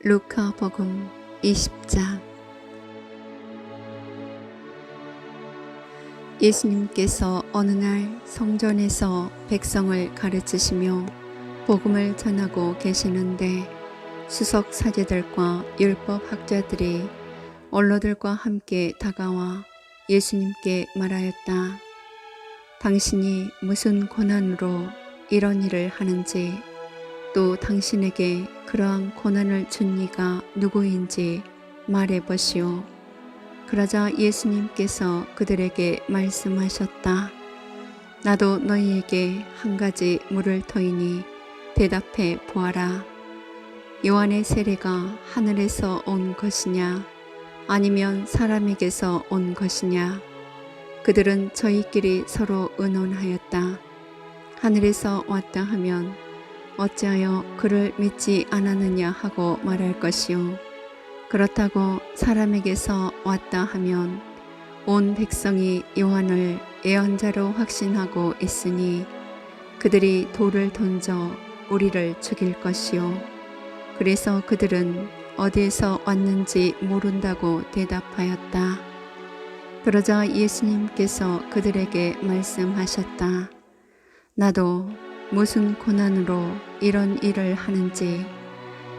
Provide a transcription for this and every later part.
루카 복음 20장 예수님께서 어느 날 성전에서 백성을 가르치시며 복음을 전하고 계시는데 수석 사제들과 율법 학자들이 원로들과 함께 다가와 예수님께 말하였다. 당신이 무슨 고난으로 이런 일을 하는지 또 당신에게 그러한 고난을 준 이가 누구인지 말해 보시오. 그러자 예수님께서 그들에게 말씀하셨다. 나도 너희에게 한 가지 물을 터이니 대답해 보아라. 요한의 세례가 하늘에서 온 것이냐 아니면 사람에게서 온 것이냐 그들은 저희끼리 서로 의논하였다. 하늘에서 왔다 하면 어찌하여 그를 믿지 않았느냐 하고 말할 것이요. 그렇다고 사람에게서 왔다 하면 온 백성이 요한을 예언자로 확신하고 있으니 그들이 돌을 던져 우리를 죽일 것이요. 그래서 그들은 어디에서 왔는지 모른다고 대답하였다. 그러자 예수님께서 그들에게 말씀하셨다. 나도 무슨 고난으로 이런 일을 하는지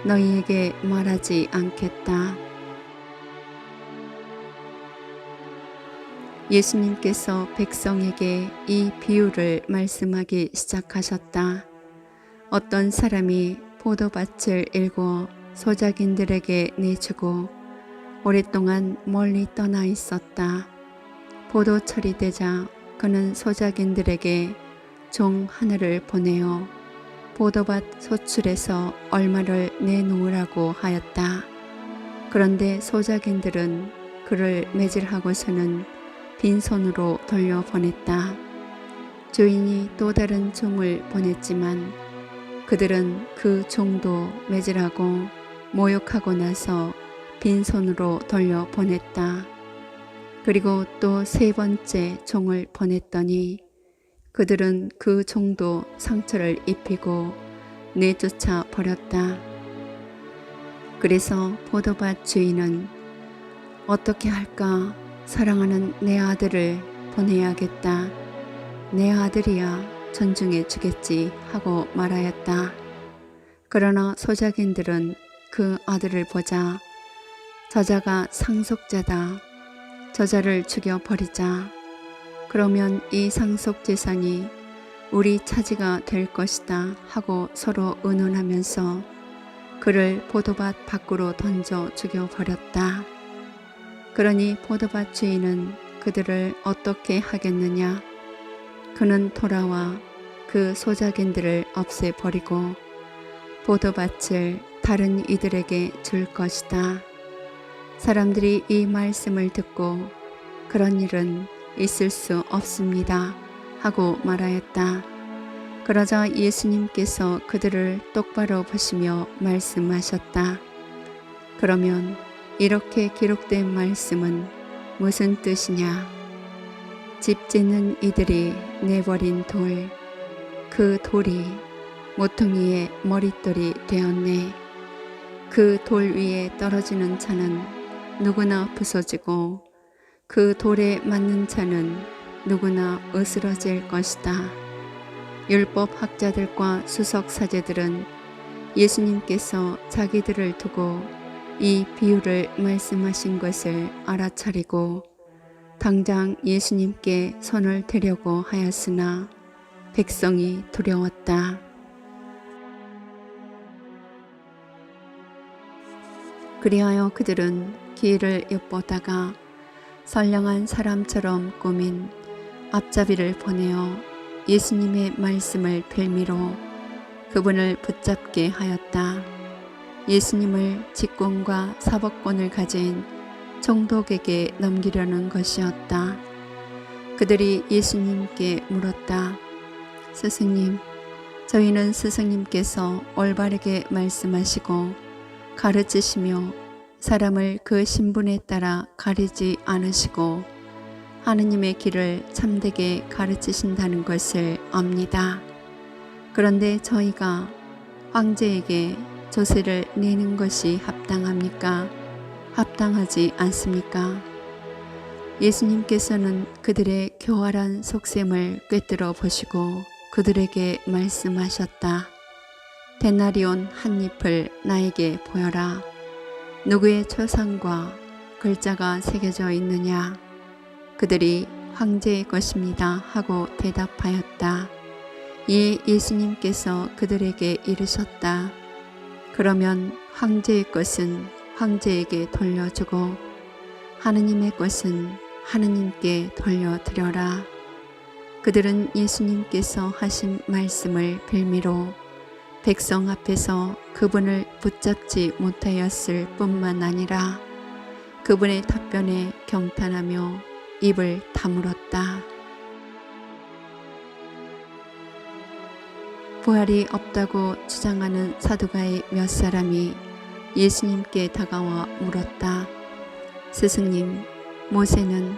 너희에게 말하지 않겠다. 예수님께서 백성에게 이 비유를 말씀하기 시작하셨다. 어떤 사람이 포도밭을 일궈 소작인들에게 내주고 오랫동안 멀리 떠나 있었다. 포도철이 되자 그는 소작인들에게 종 하나를 보내어 보도밭 소출에서 얼마를 내놓으라고 하였다. 그런데 소작인들은 그를 매질하고서는 빈손으로 돌려보냈다. 주인이 또 다른 종을 보냈지만 그들은 그 종도 매질하고 모욕하고 나서 빈손으로 돌려보냈다. 그리고 또 세 번째 종을 보냈더니 그들은 그 종도 상처를 입히고 내쫓아 버렸다. 그래서 포도밭 주인은 어떻게 할까 사랑하는 내 아들을 보내야겠다. 내 아들이야 존중해 주겠지 하고 말하였다. 그러나 소작인들은 그 아들을 보자 저자가 상속자다. 저자를 죽여 버리자. 그러면 이 상속 재산이 우리 차지가 될 것이다 하고 서로 의논하면서 그를 포도밭 밖으로 던져 죽여버렸다. 그러니 포도밭 주인은 그들을 어떻게 하겠느냐? 그는 돌아와 그 소작인들을 없애버리고 포도밭을 다른 이들에게 줄 것이다. 사람들이 이 말씀을 듣고 그런 일은 있을 수 없습니다. 하고 말하였다. 그러자 예수님께서 그들을 똑바로 보시며 말씀하셨다. 그러면 이렇게 기록된 말씀은 무슨 뜻이냐? 집 짓는 이들이 내버린 돌, 그 돌이 모퉁이의 머릿돌이 되었네. 그 돌 위에 떨어지는 차는 누구나 부서지고 그 돌에 맞는 자는 누구나 으스러질 것이다. 율법 학자들과 수석 사제들은 예수님께서 자기들을 두고 이 비유를 말씀하신 것을 알아차리고 당장 예수님께 손을 대려고 하였으나 백성이 두려웠다. 그리하여 그들은 길을 엿보다가 선량한 사람처럼 꾸민 앞잡이를 보내어 예수님의 말씀을 빌미로 그분을 붙잡게 하였다. 예수님을 직권과 사법권을 가진 총독에게 넘기려는 것이었다. 그들이 예수님께 물었다. 스승님, 저희는 스승님께서 올바르게 말씀하시고 가르치시며 사람을 그 신분에 따라 가리지 않으시고 하느님의 길을 참되게 가르치신다는 것을 압니다. 그런데 저희가 황제에게 조세를 내는 것이 합당합니까? 합당하지 않습니까? 예수님께서는 그들의 교활한 속셈을 꿰뚫어 보시고 그들에게 말씀하셨다. 데나리온 한 잎을 나에게 보여라. 누구의 초상과 글자가 새겨져 있느냐? 그들이 황제의 것입니다 하고 대답하였다. 이에 예수님께서 그들에게 이르셨다. 그러면 황제의 것은 황제에게 돌려주고 하느님의 것은 하느님께 돌려드려라. 그들은 예수님께서 하신 말씀을 빌미로 백성 앞에서 그분을 붙잡지 못하였을 뿐만 아니라 그분의 답변에 경탄하며 입을 다물었다. 부활이 없다고 주장하는 사두가의 몇 사람이 예수님께 다가와 물었다. 스승님, 모세는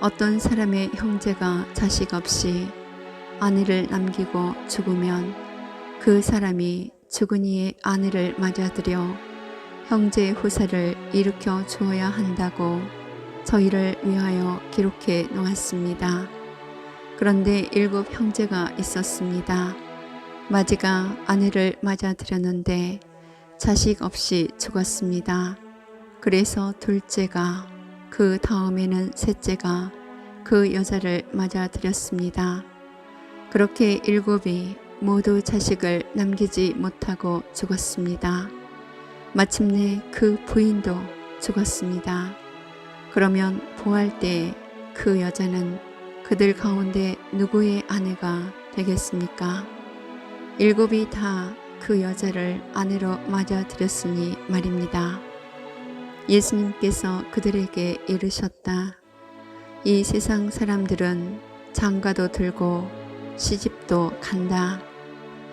어떤 사람의 형제가 자식 없이 아내를 남기고 죽으면 그 사람이 죽은 이의 아내를 맞아들여 형제의 후사를 일으켜 주어야 한다고 저희를 위하여 기록해 놓았습니다. 그런데 일곱 형제가 있었습니다. 마지가 아내를 맞아들였는데 자식 없이 죽었습니다. 그래서 둘째가 그 다음에는 셋째가 그 여자를 맞아들였습니다. 그렇게 일곱이 모두 자식을 남기지 못하고 죽었습니다. 마침내 그 부인도 죽었습니다. 그러면 부활 때그 여자는 그들 가운데 누구의 아내가 되겠습니까? 일곱이 다 그 여자를 아내로 맞아들였으니 말입니다. 예수님께서 그들에게 이르셨다. 이 세상 사람들은 장가도 들고 시집도 간다.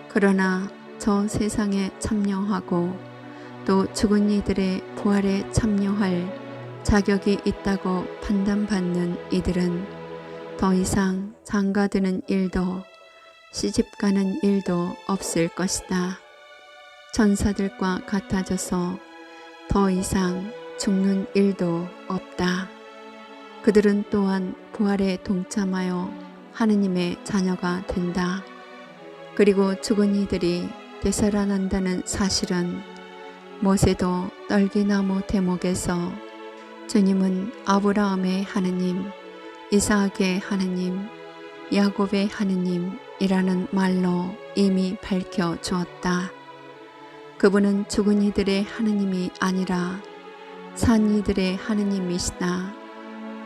그러나 저 세상에 참여하고 또 죽은 이들의 부활에 참여할 자격이 있다고 판단받는 이들은 더 이상 장가드는 일도 시집가는 일도 없을 것이다. 전사들과 같아져서 더 이상 죽는 일도 없다. 그들은 또한 부활에 동참하여 하느님의 자녀가 된다. 그리고 죽은 이들이 되살아난다는 사실은 모세도 떨기나무 대목에서 주님은 아브라함의 하느님, 이삭의 하느님, 야곱의 하느님이라는 말로 이미 밝혀 주었다. 그분은 죽은 이들의 하느님이 아니라 산 이들의 하느님이시다.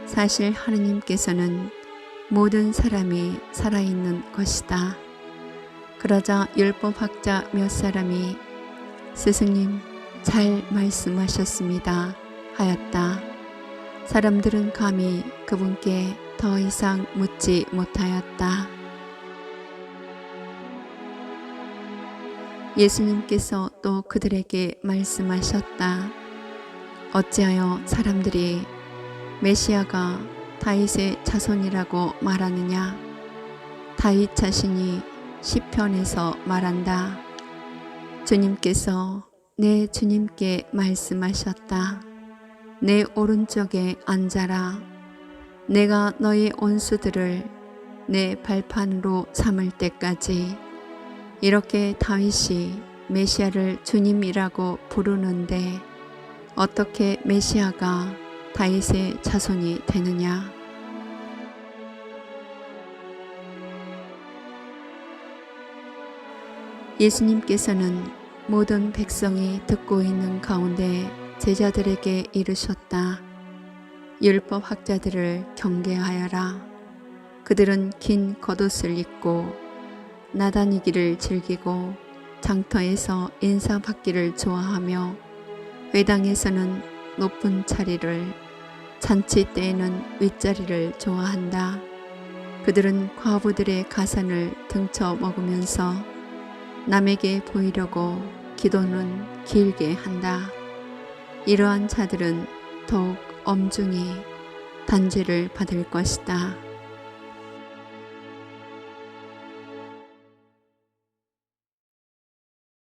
사실 하느님께서는 모든 사람이 살아있는 것이다. 그러자 율법학자 몇 사람이 스승님 잘 말씀하셨습니다 하였다. 사람들은 감히 그분께 더 이상 묻지 못하였다. 예수님께서 또 그들에게 말씀하셨다. 어찌하여 사람들이 메시아가 다윗의 자손이라고 말하느냐? 다윗 자신이 시편에서 말한다. 주님께서 내 주님께 말씀하셨다. 내 오른쪽에 앉아라. 내가 너의 온수들을 내 발판으로 삼을 때까지 이렇게 다윗이 메시아를 주님이라고 부르는데 어떻게 메시아가 다윗의 자손이 되느냐? 예수님께서는 모든 백성이 듣고 있는 가운데 제자들에게 이르셨다. 율법 학자들을 경계하여라. 그들은 긴 겉옷을 입고 나다니기를 즐기고 장터에서 인사받기를 좋아하며 외당에서는 높은 자리를 잔치 때에는 윗자리를 좋아한다. 그들은 과부들의 가산을 등쳐 먹으면서 남에게 보이려고 기도는 길게 한다. 이러한 자들은 더욱 엄중히 단죄를 받을 것이다.